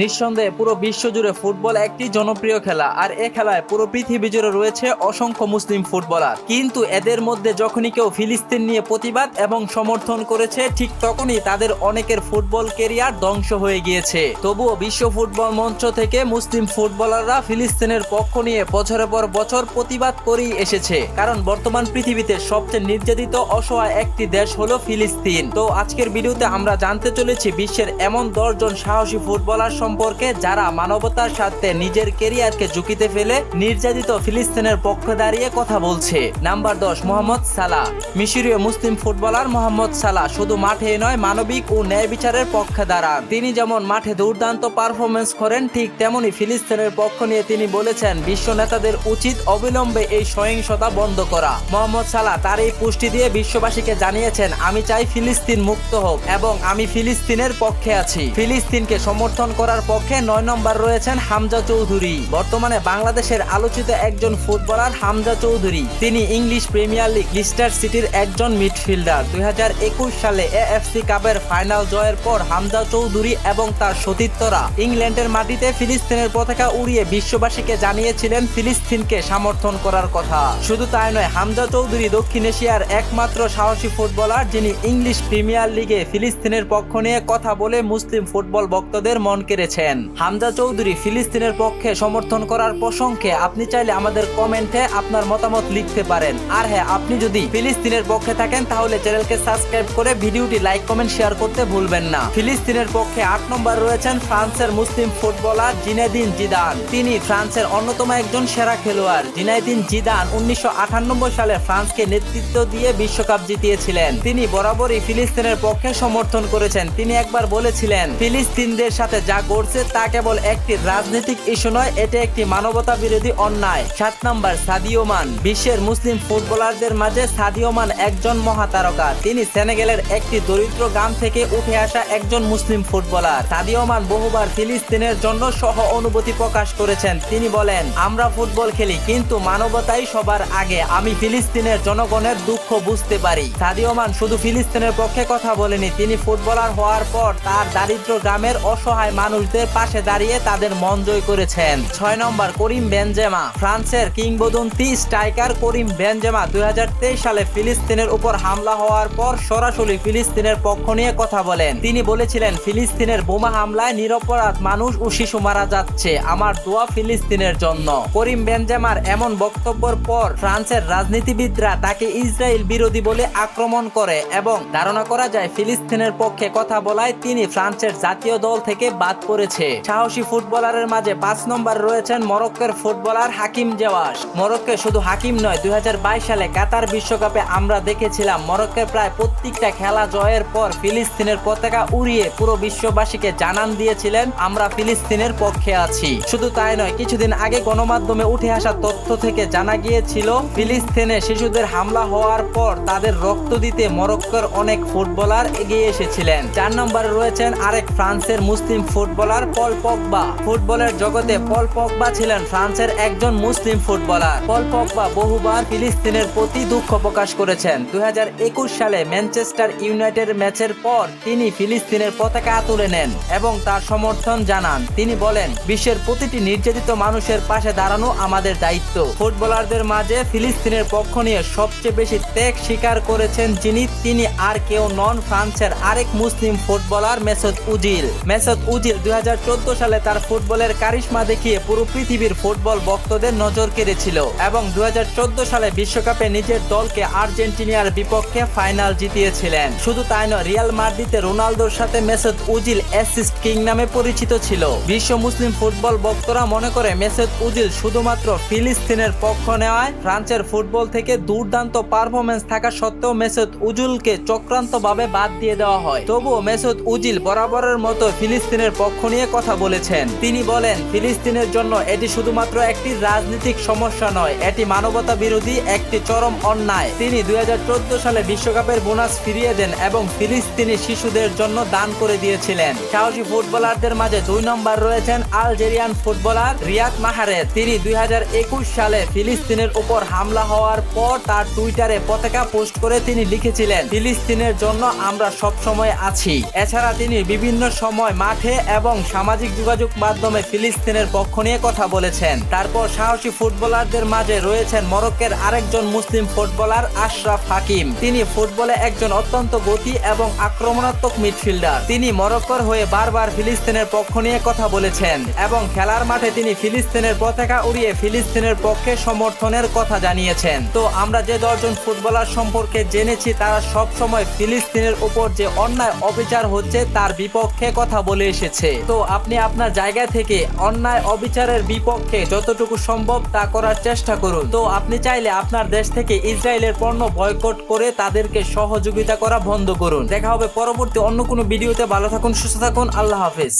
নিঃসন্দেহে পুরো বিশ্ব জুড়ে ফুটবল একটি জনপ্রিয় খেলা, আর এ খেলায় পুরো পৃথিবী জুড়ে রয়েছে অসংখ্য মুসলিম ফুটবলার। কিন্তু এদের মধ্যে যখনই কেউ ফিলিস্তিন নিয়ে প্রতিবাদ এবং সমর্থন করেছে, ঠিক তখনই তাদের অনেকের ফুটবল কেরিয়ার ধ্বংস হয়ে গিয়েছে। তবুও বিশ্ব ফুটবল মঞ্চ থেকে মুসলিম ফুটবলাররা ফিলিস্তিনের পক্ষ নিয়ে বছরের পর বছর প্রতিবাদ করেই এসেছে। কারণ বর্তমান পৃথিবীতে সবচেয়ে নির্যাতিত, অসহায় একটি দেশ হলো ফিলিস্তিন। তো আজকের ভিডিওতে আমরা জানতে চলেছি বিশ্বের এমন দশজন সাহসী ফুটবলার সম্পর্কে যারা মানবতার স্বার্থে নিজের কেরিয়ারকে ঝুঁকিতে ফেলে নির্যাতিত ফিলিস্তিনের পক্ষে দাঁড়িয়ে কথা বলছে। নাম্বার দশ, মোহাম্মদ সালাহ। মিশরীয় মুসলিম ফুটবলার মোহাম্মদ সালাহ শুধু মাঠে নয়, মানবিক ও ন্যায় বিচারের পক্ষে দাঁড়ান। তিনি যেমন মাঠে দুর্দান্ত পারফরমেন্স করেন, ঠিক তেমনি ফিলিস্তিনের পক্ষ নিয়ে তিনি বলেছেন, বিশ্ব নেতাদের উচিত অবিলম্বে এই সহিংসতা বন্ধ করা। মোহাম্মদ সালাহ তার এই পুষ্টি দিয়ে বিশ্ববাসীকে জানিয়েছেন, আমি চাই ফিলিস্তিন মুক্ত হোক এবং আমি ফিলিস্তিনের পক্ষে আছি। ফিলিস্তিনকে সমর্থন করার পক্ষে নয় নম্বর রয়েছেন হামজা চৌধুরী। বর্তমানে বাংলাদেশের আলোচিত একজন ফুটবলার হামজা চৌধুরী। তিনি ইংলিশ প্রিমিয়ার লিগ লিস্টার সিটির একজন মিডফিল্ডার। দুই সালে এএফসি কাপের ফাইনাল জয়ের পর হামজা চৌধুরী এবং তার সতীর্থরা ইংল্যান্ডের মাটিতে ফিলিস্তিনের পতাকা উড়িয়ে বিশ্ববাসীকে জানিয়েছিলেন ফিলিস্তিনকে সমর্থন করার কথা। শুধু তাই নয়, হামজা চৌধুরী দক্ষিণ এশিয়ার একমাত্র সাহসী ফুটবলার, যিনি ইংলিশ প্রিমিয়ার লিগে ফিলিস্তিনের পক্ষ নিয়ে কথা বলে মুসলিম ফুটবল ভক্তদের মন কেড়েছেন। হামজা চৌধুরী ফিলিস্তিনের পক্ষে সমর্থন করার প্রসঙ্গে আপনি চাইলে আমাদের কমেন্টে আপনার মতামত লিখতে পারেন। আর হ্যাঁ আপনি যদি ফিলিস্তিনের পক্ষে থাকেন, তাহলে চ্যানেলকে সাবস্ক্রাইব করে ভিডিওটি লাইক, কমেন্ট, শেয়ার করতে ভুলবেন না। ফিলিস্তিনের পক্ষে আট নম্বর রয়েছেন ফ্রান্সের মুসলিম ফুটবলার জিনেদিন জিদান। তিনি ফ্রান্সের অন্যতম একজন সেরা খেলোয়াড়। জিনাইদিন জিদান উনিশশো আটানব্বই সালে ফ্রান্সকে নেতৃত্ব দিয়ে বিশ্বকাপ জিতিয়েছিলেন। তিনি বরাবরই ফিলিস্তিনের পক্ষে সমর্থন করেছেন। তিনি একবার বলেছিলেন, ফিলিস্তিনদের সাথে যা ঘটছে তা কেবল একটি রাজনৈতিক ইস্যু নয়, এটা একটি মানবতা বিরোধী অন্যায়। সাত নম্বর সাদিও মান বিশ্বের মুসলিম ফুটবলারদের মাঝে সাদিও মান একজন মহাতারকা। তিনি সেনেগেলের একটি দরিদ্র গ্রাম থেকে উঠে আসা একজন মুসলিম ফুটবলার। সাদিও মান বহুবার ফিলিস্তিনের জন্য সহ অনুভূতি প্রকাশ করেছেন। তিনি বলেন, আমরা ফুটবল খেলি, কিন্তু মানবতাই সবার আগে। আমি ফিলিস্তিনের জনগণের দুঃখ বুঝতে পারি। সাদিও মান শুধু ফিলিস্তিনের পক্ষে কথা বলেনি, তিনি ফুটবলার হওয়ার পর তার দারিদ্র গ্রামের অসহায় মানুষদের পাশে দাঁড়িয়ে তাদের মন জয় করেছেন। ছয় নম্বর করিম বেনজেমা, ফ্রান্সের কিংবদন্তি স্ট্রাইকার করিম বেনজেমা দুই সালে ফিলিস্তিনের উপর হামলা হওয়ার পর সরাসরি ফিলিস্তিনের পক্ষ নিয়ে কথা বলেন। তিনি বলেছিলেন, ফিলিস্তিনের বোমা হামলায় নিরপরাধ মানুষ ও শিশু মারা যাচ্ছে। আমার দোয়া ফিলিস্তিনের জন্য। করিম বেনজেমার এমন বক্তব্যের পর ফ্রান্সের রাজনীতিবিদরা তাকে ইসরায়েল বিরোধী বলে আক্রমণ করে এবং ধারণা করা যায়, ফিলিস্তিনের পক্ষে কথা বলায় তিনি ফ্রান্সের জাতীয় দল থেকে বাদ পড়েছে। সাহসী ফুটবলারের মাঝে পাঁচ নম্বর রয়েছেন মরক্কোর ফুটবলার হাকিম জেওয়াস মরক্কো শুধু হাকিম নয়, দুই সালে কাতার বিশ্বকাপে আমরা দেখেছিলাম মরক্কোর প্রায় প্রত্যেকটা খেলা জয়ের পর ফিলিস্তিনের পতাকা উড়িয়ে পুরো বিশ্ববাসীকে জানান দিয়েছিলেন, আমরা ফিলিস্তিনের পক্ষে আছি। শুধু তাই নয়, কিছুদিন আগে গণমাধ্যমে উঠে আসা তথ্য থেকে জানা গিয়েছিল, ফিলিস্তিনে শিশুদের হামলা হওয়ার পর তাদের রক্ত দিতে মরক্কোর অনেক ফুটবলার এগিয়ে এসেছিলেন। চার নম্বরে রয়েছেন আরেক ফ্রান্সের মুসলিম ফুটবলার পল পগবা। ফুটবলের জগতে পল পগবা ছিলেন ফ্রান্সের একজন মুসলিম ফুটবলার। পল পগবা বহুবার ফিলিস্তিনের প্রতি দুঃখ প্রকাশ করেছেন। দুই হাজার একুশ সালে ম্যানচেস্টার ইউনাইটেড ম্যাচের পর তিনি ফিলিস্তিনের পতাকা তুলে নেন এবং তার সমর্থন জানান। তিনি বলেন, বিশ্বের প্রতিটি নির্যাতিত মানুষের পাশে দাঁড়ানো আমাদের দায়িত্ব। ফুটবলারদের মাঝে ফিলিস্তিনের পক্ষ নিয়ে সবচেয়ে বেশি ত্যাগ স্বীকার করেছেন যিনি। তিনি আর কেউ নন ফ্রান্সের আরেক মুসলিম footballer Mesut Ozil. Mesut Ozil দুই হাজার চোদ্দ সালে তার ফুটবলের কারিশমা দেখিয়ে পুরো পৃথিবীর ফুটবল ভক্তদের নজর কেড়েছিল এবং দুই হাজার চোদ্দ সালে বিশ্বকাপে নিজের দলকে আর্জেন্টিনিয়ার বিপক্ষে ফাইনাল জিতিয়েছিলেন। শুধু তাই নয়, রিয়াল মাদ্রিদে রোনালদোর সাথে মেসুদ উজিল অ্যাসিস্ট কিং নামে পরিচিত ছিল। বিশ্ব মুসলিম ফুটবল ভক্তরা মনে করে মেসেদ উজিল শুধুমাত্র ফিলিস্তিনের পক্ষ নেওয়ায় ফ্রান্সের ফুটবল থেকে দুর্দান্ত পারফরমেন্স থাকা সত্ত্বেও মেসেদ উজুলকে চক্রান্তভাবে বাদ দিয়ে দেওয়া হয়। তবুও মেসুদ উজিল বরাবরের মতো ফিলিস্তিনের পক্ষ নিয়ে কথা বলেছেন। তিনি বলেন, ফিলিস্তিনের জন্য এটি শুধুমাত্র একটি রাজনৈতিক সমস্যা নয়, এটি মানবতা বিরোধী একটি চরম অন্যায়। তিনি দুই হাজার চোদ্দ সালে বিশ্বকাপের বোনাস ফিরিয়ে দেন এবং ফিলিস্তিনি শিশুদের জন্য দান করে দিয়েছিলেন। সাহসী ফুটবলারদের মাঝে দুই নম্বর রয়েছেন আলজেরিয়ান ফুটবলার রিয়াদ মাহারে। তিনি দুই সালে ফিলিস্তিনের উপর হামলা হওয়ার পর তার টুইটারে পতাকা পোস্ট করে তিনি লিখেছিলেন, ফিলিস্তিনের জন্য আমরা সব সময় আছি। এছাড়া তিনি বিভিন্ন সময় মাঠে এবং সামাজিক যোগাযোগ মাধ্যমে ফিলিস্তিনের পক্ষ নিয়ে কথা বলেছেন। তারপর সাহসী ফুটবলারদের মাঝে রয়েছেন মরক্কের আরেকজন মুসলিম ফুটবলার আশরাফ হাকিম। তিনি ফুটবলে একজন অত্যন্ত গতি এবং আক্রমণাত্মক মিডফিল্ডার। তিনি মরক্কোর হয়ে বারবার ফিলিস্তিনের পক্ষ নিয়ে কথা বলেছেন এবং খেলার মাঠে তিনি ফিলিস্তিনের পতাকা উড়িয়ে ফিলিস্তিনের পক্ষে সমর্থনের কথা জানিয়েছেন। তো আমরা যে দশজন ফুটবলার সম্পর্কে জেনেছি, তারা সব সময় ফিলিস্তিনের উপর যে অন্যায় অবিচার হচ্ছে, তার বিপক্ষে কথা বলে এসেছে। তো আপনি আপনার জায়গা থেকে অন্যায় অবিচারের বিপক্ষে যতটুকু সম্ভব তা করার চেষ্টা করুন। তো আপনি চাইলে আপনার দেশ থেকে ইসরায়েলের পণ্য বয়কট করে তাদেরকে সহযোগিতা করা বন্ধ করুন। দেখা হবে পরবর্তী অন্য কোনো ভিডিওতে। ভালো থাকুন, সুস্থ থাকুন। আল্লাহ হাফেজ।